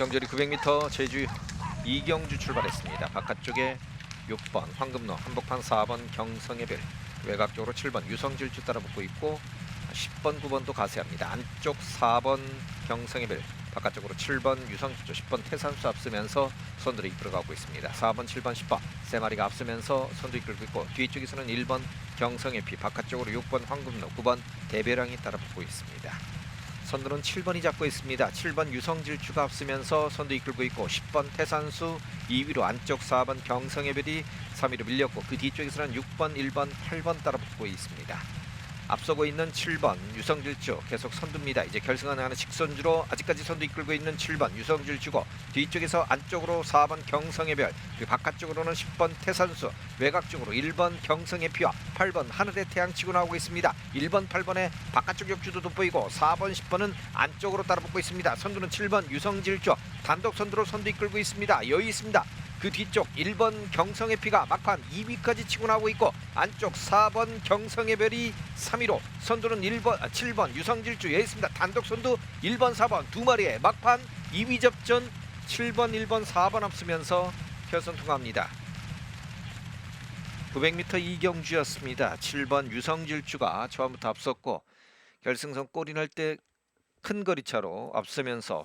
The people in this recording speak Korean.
경절이 900m 제주 이경주 출발했습니다. 바깥쪽에 6번 황금로, 한복판 4번 경성의 별, 외곽 쪽으로 7번 유성질주 따라붙고 있고 10번, 9번도 가세합니다. 안쪽 4번 경성의 별, 바깥쪽으로 7번 유성질주, 10번 태산수 앞서면서 선두를 이끌어가고 있습니다. 4번, 7번, 10번 세 마리가 앞서면서 선두 이끌고 있고 뒤쪽에서는 1번 경성의 피, 바깥쪽으로 6번 황금로, 9번 대배랑이 따라붙고 있습니다. 선두는 7번이 잡고 있습니다. 7번 유성질주가 앞서면서 선두 이끌고 있고 10번 태산수 2위로 안쪽 4번 경성의 별이 3위로 밀렸고 그 뒤쪽에서는 6번, 1번, 8번 따라붙고 있습니다. 앞서고 있는 7번 유성질주 계속 선두입니다. 이제 결승하는 하는 직선주로 아직까지 선두 이끌고 있는 7번 유성질주고 뒤쪽에서 안쪽으로 4번 경성의 별 그리고 바깥쪽으로는 10번 태산수 외곽 쪽으로 1번 경성의 피와 8번 하늘의 태양 치고 나오고 있습니다. 1번, 8번의 바깥쪽 역주도 돋보이고 4번, 10번은 안쪽으로 따라붙고 있습니다. 선두는 7번 유성질주 단독 선두로 선두 이끌고 있습니다. 여유 있습니다. 그 뒤쪽 1번 경성의 피가 막판 2위까지 치고 나오고 있고 안쪽 4번 경성의 별이 3위로 선두는 1번 아, 7번 유성질주 여유 있습니다. 단독 선두 1번 4번 두 마리의 막판 2위 접전 7번 1번 4번 앞서면서 결선 통합니다. 900m 이경주였습니다. 7번 유성질주가 처음부터 앞섰고 결승선 골이 날 때 큰 거리 차로 앞서면서